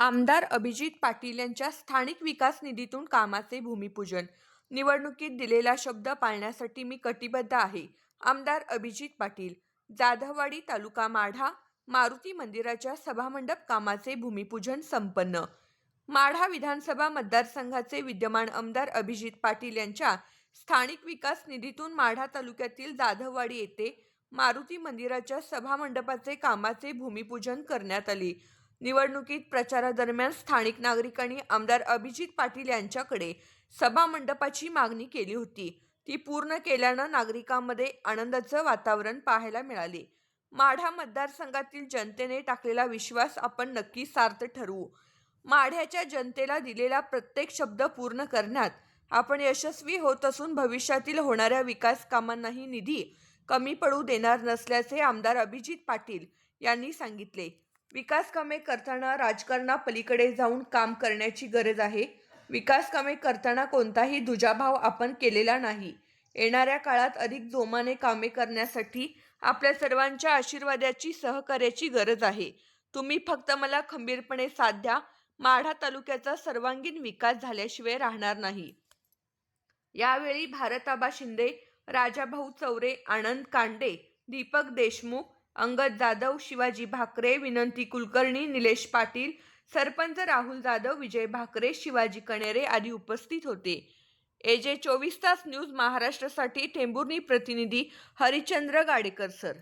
आमदार अभिजित पाटील यांच्या स्थानिक विकास निधीतून कामाचे भूमिपूजन. निवडणुकीत दिलेला शब्द पाळण्यासाठी मी कटिबद्ध आहे. आमदार अभिजित पाटील जाधववाडी तालुका माढा मारुती मंदिराच्या सभामंडप कामाचे भूमिपूजन संपन्न. माढा विधानसभा मतदारसंघाचे विद्यमान आमदार अभिजित पाटील यांच्या स्थानिक विकास निधीतून माढा तालुक्यातील जाधववाडी येथे मारुती मंदिराच्या सभामंडपाचे कामाचे भूमिपूजन करण्यात आले. निवडणुकीत प्रचारादरम्यान स्थानिक नागरिकांनी आमदार अभिजित पाटील यांच्याकडे सभामंडपाची मागणी केली होती. ती पूर्ण केल्यानं नागरिकांमध्ये आनंदाचं वातावरण पाहायला मिळाले. माढा मतदारसंघातील जनतेने टाकलेला विश्वास आपण नक्की सार्थ ठरवू. माढ्याच्या जनतेला दिलेला प्रत्येक शब्द पूर्ण करण्यात आपण यशस्वी होत असून भविष्यातील होणाऱ्या विकास कामांनाही निधी कमी पडू देणार नसल्याचे आमदार अभिजित पाटील यांनी सांगितले. विकास कामे करताना राजकारणापलीकडे जाऊन काम करण्याची गरज आहे. विकास कामे करताना कोणताही दुजाभाव आपण केलेला नाही. येणाऱ्या काळात अधिक जोमाने कामे करण्यासाठी आपल्या सर्वांच्या आशीर्वादाची सहकार्याची गरज आहे. तुम्ही फक्त मला खंबीरपणे साथ द्या. माढा तालुक्याचा सर्वांगीण विकास झाल्याशिवाय राहणार नाही. यावेळी भारताबा शिंदे राजाभाऊ चौरे आनंद कांडे दीपक देशमुख अंगद जाधव शिवाजी भाकरे विनंती कुलकर्णी निलेश पाटील सरपंच राहुल जाधव विजय भाकरे शिवाजी कणेरे आदी उपस्थित होते. एजे चोवीस तास न्यूज महाराष्ट्रासाठी टेंभुर्णी प्रतिनिधी हरिचंद्र गाडेकर सर.